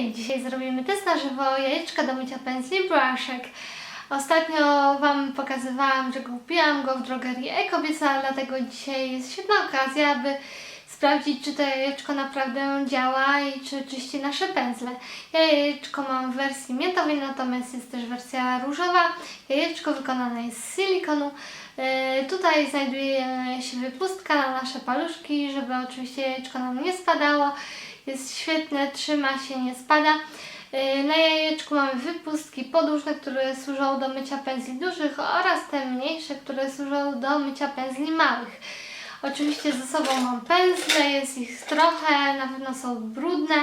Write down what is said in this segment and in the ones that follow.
Dzisiaj zrobimy test na żywo jajeczka do mycia pędzli Brushek. Ostatnio Wam pokazywałam, że kupiłam go w drogerii Ekobieca, dlatego dzisiaj jest świetna okazja, aby sprawdzić, czy to jajeczko naprawdę działa i czy czyści nasze pędzle. Ja jajeczko mam w wersji miętowej, natomiast jest też wersja różowa. Jajeczko wykonane jest z silikonu. E, Tutaj znajduje się wypustka na nasze paluszki, żeby oczywiście jajeczko nam nie spadało. Jest świetne, trzyma się, nie spada. Yy, Na jajeczku mamy wypustki podłużne, które służą do mycia pędzli dużych oraz te mniejsze, które służą do mycia pędzli małych. Oczywiście ze sobą mam pędzle, jest ich trochę, na pewno są brudne,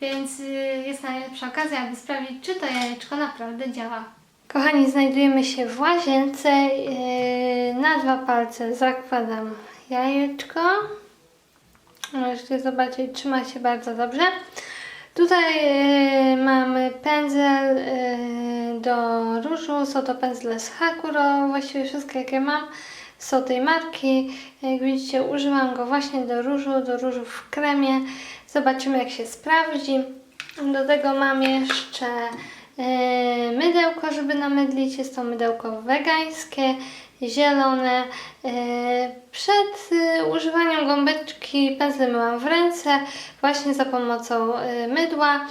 więc yy, jest najlepsza okazja, aby sprawdzić, czy to jajeczko naprawdę działa. Kochani, znajdujemy się w łazience. Yy, Na dwa palce zakładam jajeczko. Możecie zobaczyć, trzyma się bardzo dobrze. Tutaj e, mamy pędzel e, do różu, są to pędzle z Hakuro, właściwie wszystkie jakie mam są tej marki. Jak widzicie używam go właśnie do różu, do różu w kremie. Zobaczymy jak się sprawdzi. Do tego mam jeszcze e, mydełko, żeby namydlić. Jest to mydełko wegańskie, zielone. E, Przed e, używaniem gąbeczki pędzle myłam w ręce właśnie za pomocą e, mydła.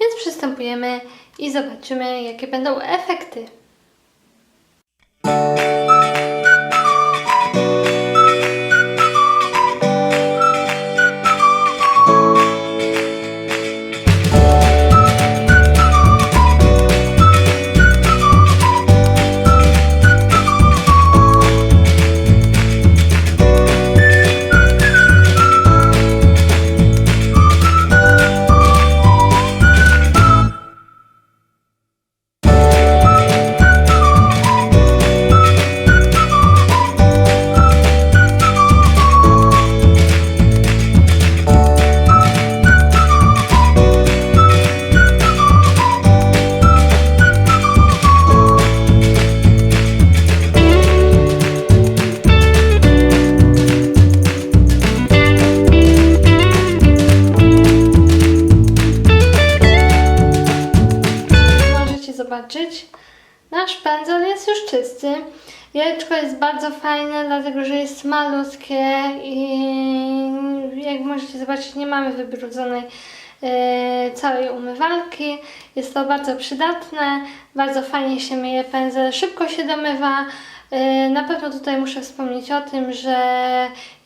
Więc przystępujemy i zobaczymy jakie będą efekty. Zobaczyć, nasz pędzel jest już czysty. Jajeczko jest bardzo fajne, dlatego że jest malutkie i jak możecie zobaczyć, nie mamy wybrudzonej e, całej umywalki. Jest to bardzo przydatne, bardzo fajnie się myje pędzel, szybko się domywa. E, Na pewno tutaj muszę wspomnieć o tym, że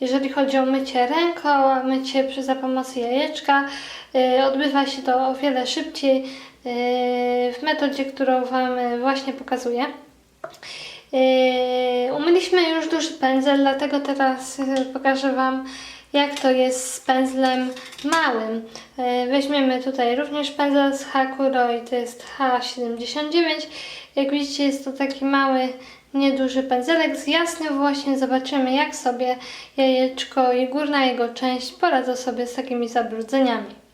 jeżeli chodzi o mycie ręką, a mycie przy za pomocą jajeczka, e, odbywa się to o wiele szybciej e, w metodzie, którą Wam właśnie pokazuję. Umyliśmy już duży pędzel, dlatego teraz pokażę Wam, jak to jest z pędzlem małym. Weźmiemy tutaj również pędzel z Hakuro i to jest H79. Jak widzicie, jest to taki mały, nieduży pędzelek z jasnym właśnie. Zobaczymy, jak sobie jajeczko i górna jego część poradzą sobie z takimi zabrudzeniami.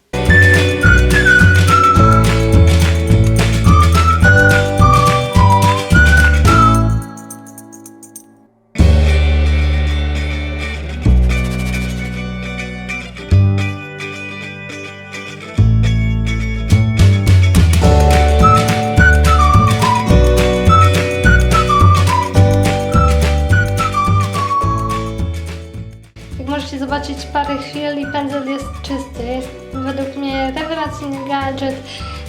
Parę chwil i pędzel jest czysty. Jest według mnie rewelacyjny gadżet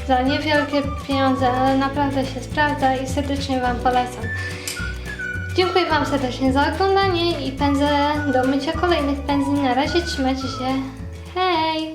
za niewielkie pieniądze, ale naprawdę się sprawdza i serdecznie Wam polecam. Dziękuję Wam serdecznie za oglądanie i pędzę do mycia kolejnych pędzli. Na razie trzymajcie się. Hej!